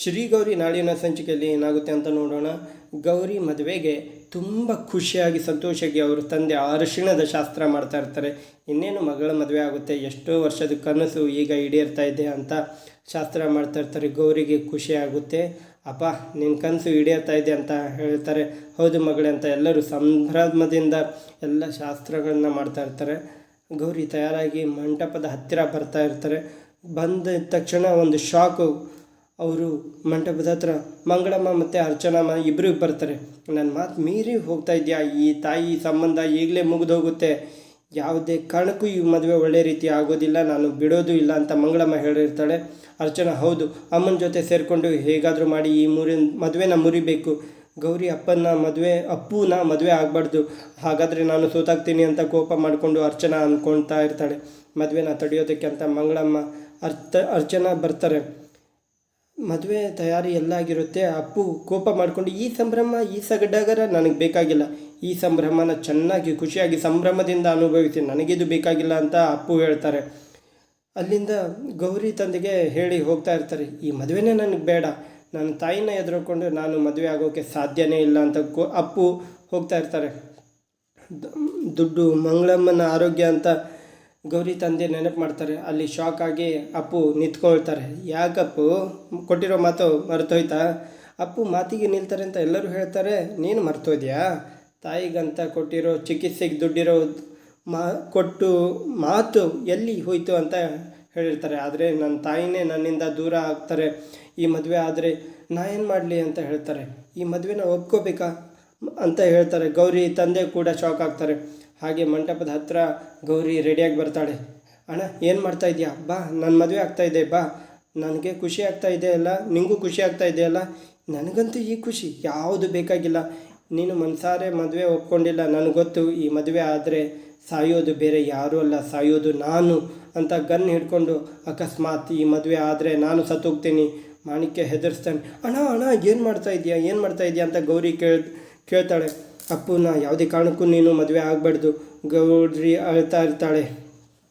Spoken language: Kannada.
ಶ್ರೀ ಗೌರಿ ನಾಳಿನ ಸಂಚಿಕೆಯಲ್ಲಿ ಏನಾಗುತ್ತೆ ಅಂತ ನೋಡೋಣ. ಗೌರಿ ಮದುವೆಗೆ ತುಂಬ ಖುಷಿಯಾಗಿ, ಸಂತೋಷವಾಗಿ ಅವರು ತಂದೆ ಅರಿಶಿಣದ ಶಾಸ್ತ್ರ ಮಾಡ್ತಾ ಇರ್ತಾರೆ. ಇನ್ನೇನು ಮಗಳ ಮದುವೆ ಆಗುತ್ತೆ, ಎಷ್ಟೋ ವರ್ಷದ ಕನಸು ಈಗ ಈಡೇರ್ತಾ ಇದೆ ಅಂತ ಶಾಸ್ತ್ರ ಮಾಡ್ತಾ ಇರ್ತಾರೆ. ಗೌರಿಗೆ ಖುಷಿ ಆಗುತ್ತೆ. ಅಪ್ಪ ನಿನ್ನ ಕನಸು ಈಡೇರ್ತಾ ಇದೆ ಅಂತ ಹೇಳ್ತಾರೆ. ಹೌದು ಮಗಳೇ ಅಂತ ಎಲ್ಲರೂ ಸಂಭ್ರಮದಿಂದ ಎಲ್ಲ ಶಾಸ್ತ್ರಗಳನ್ನ ಮಾಡ್ತಾ ಇರ್ತಾರೆ. ಗೌರಿ ತಯಾರಾಗಿ ಮಂಟಪದ ಹತ್ತಿರ ಬರ್ತಾ ಇರ್ತಾರೆ. ಬಂದ ತಕ್ಷಣ ಒಂದು ಶಾಕು ಅವರು ಮಂಟಪದ ಹತ್ರ ಮಂಗಳಮ್ಮ ಮತ್ತು ಅರ್ಚನಮ್ಮ ಇಬ್ಬರು ಬರ್ತಾರೆ. ನನ್ನ ಮಾತು ಮೀರಿ ಹೋಗ್ತಾ ಇದೆಯಾ? ಈ ತಾಯಿ ಸಂಬಂಧ ಈಗಲೇ ಮುಗಿದೋಗುತ್ತೆ ಯಾವುದೇ ಕಾರಣಕ್ಕೂ ಈ ಮದುವೆ ಒಳ್ಳೆ ರೀತಿ ಆಗೋದಿಲ್ಲ, ನಾನು ಬಿಡೋದು ಇಲ್ಲ ಅಂತ ಮಂಗಳಮ್ಮ ಹೇಳಿರ್ತಾಳೆ. ಅರ್ಚನಾ, ಹೌದು, ಅಮ್ಮನ ಜೊತೆ ಸೇರಿಕೊಂಡು ಹೇಗಾದರೂ ಮಾಡಿ ಈ ಮುರಿ ಮದುವೆನ ಮುರಿಬೇಕು. ಗೌರಿ ಅಪ್ಪನ ಮದುವೆ, ಅಪ್ಪುನ ಮದುವೆ ಆಗಬಾರ್ದು. ಹಾಗಾದರೆ ನಾನು ಸೋತಾಗ್ತೀನಿ ಅಂತ ಕೋಪ ಮಾಡಿಕೊಂಡು ಅರ್ಚನಾ ಅಂದ್ಕೊಳ್ತಾ ಇರ್ತಾಳೆ. ಮದುವೆನ ತಡೆಯೋದಕ್ಕೆ ಅಂತ ಮಂಗಳಮ್ಮ ಅರ್ಥ, ಅರ್ಚನಾ ಬರ್ತಾರೆ. ಮದುವೆ ತಯಾರಿ ಎಲ್ಲ ಆಗಿರುತ್ತೆ ಅಪ್ಪು ಕೋಪ ಮಾಡಿಕೊಂಡು, ಈ ಸಂಭ್ರಮ, ಈ ಸಗಡಾಗರ ನನಗೆ ಬೇಕಾಗಿಲ್ಲ. ಈ ಸಂಭ್ರಮನ ಚೆನ್ನಾಗಿ, ಖುಷಿಯಾಗಿ, ಸಂಭ್ರಮದಿಂದ ಅನುಭವಿಸಿ, ನನಗಿದು ಬೇಕಾಗಿಲ್ಲ ಅಂತ ಅಪ್ಪು ಹೇಳ್ತಾರೆ. ಅಲ್ಲಿಂದ ಗೌರಿ ತಂದೆಗೆ ಹೇಳಿ ಹೋಗ್ತಾ ಇರ್ತಾರೆ, ಈ ಮದುವೆನೇ ನನಗೆ ಬೇಡ. ನನ್ನ ತಾಯಿನ ಎದುರುಕೊಂಡು ನಾನು ಮದುವೆ ಆಗೋಕ್ಕೆ ಸಾಧ್ಯನೇ ಇಲ್ಲ ಅಂತ ಕೋ ಅಪ್ಪು ಹೋಗ್ತಾ ಇರ್ತಾರೆ. ದುಡ್ಡು, ಮಂಗಳಮ್ಮನ ಆರೋಗ್ಯ ಅಂತ ಗೌರಿ ತಂದೆ ನೆನಪು ಮಾಡ್ತಾರೆ, ಅಲ್ಲಿ ಶಾಕ್ ಆಗಿ ಅಪ್ಪು ನಿಂತ್ಕೊಳ್ತಾರೆ. ಯಾಕಪ್ಪು? ಕೊಟ್ಟಿರೋ ಮಾತು ಮರ್ತೋಯ್ತಾ? ಅಪ್ಪು ಮಾತಿಗೆ ನಿಲ್ತಾರೆ ಅಂತ ಎಲ್ಲರೂ ಹೇಳ್ತಾರೆ, ನೀನು ಮರ್ತೋದ್ಯಾ ತಾಯಿಗಂತ ಕೊಟ್ಟಿರೋ ಚಿಕಿತ್ಸೆಗೆ ದುಡ್ಡಿರೋ ಮಾ, ಕೊಟ್ಟು ಮಾತು ಎಲ್ಲಿ ಹೋಯ್ತು ಅಂತ ಹೇಳಿರ್ತಾರೆ. ಆದರೆ ನನ್ನ ತಾಯಿನೇ ನನ್ನಿಂದ ದೂರ ಆಗ್ತಾರೆ. ಈ ಮದುವೆ ಆದರೆ ನಾ ಏನು ಮಾಡಲಿ ಅಂತ ಹೇಳ್ತಾರೆ. ಈ ಮದುವೆನ ಒಪ್ಕೋಬೇಕಾ ಅಂತ ಹೇಳ್ತಾರೆ. ಗೌರಿ ತಂದೆ ಕೂಡ ಶಾಕ್ ಆಗ್ತಾರೆ. ಹಾಗೆ ಮಂಟಪದ ಹತ್ತಿರ ಗೌರಿ ರೆಡಿಯಾಗಿ ಬರ್ತಾಳೆ. ಅಣ್ಣ, ಏನು ಮಾಡ್ತಾ ಇದೆಯಾ? ಬಾ ನನ್ನ ಮದುವೆ ಆಗ್ತಾ ಇದೆ, ಬಾ. ನನಗೆ ಖುಷಿ ಆಗ್ತಾ ಇದೆ ಅಲ್ಲ? ನಿಂಗೂ ಖುಷಿ ಆಗ್ತಾ ಇದೆಯಲ್ಲ ನನಗಂತೂ ಈ ಖುಷಿ ಯಾವುದು ಬೇಕಾಗಿಲ್ಲ. ನೀನು ಮನಸಾರೆ ಮದುವೆ ಒಪ್ಕೊಂಡಿಲ್ಲ. ನನಗೆ ಗೊತ್ತು, ಈ ಮದುವೆ ಆದರೆ ಸಾಯೋದು ಬೇರೆ ಯಾರೂ ಅಲ್ಲ. ಸಾಯೋದು ನಾನು ಅಂತ ಗನ್ ಹಿಡ್ಕೊಂಡು ಅಕಸ್ಮಾತ್ ಈ ಮದುವೆ ಆದರೆ ನಾನು ಸತ್ತೋಗ್ತೀನಿ. ಮಾಣಿಕ್ಯ ಹೆದರ್ಸ್ತಾನೆ. ಅಣ್ಣ ಅಣ್ಣ, ಏನು ಮಾಡ್ತಾ ಇದೆಯಾ? ಏನು ಮಾಡ್ತಾ ಇದೆಯಾ? ಅಂತ ಗೌರಿ ಕೇಳ್, ಕೇಳ್ತಾಳೆ. ಅಪ್ಪುನ ಯಾವುದೇ ಕಾರಣಕ್ಕೂ ನೀನು ಮದುವೆ ಆಗಬಾರ್ದು. ಗೌಡ್ರಿ ಅಳ್ತಾ ಇರ್ತಾಳೆ.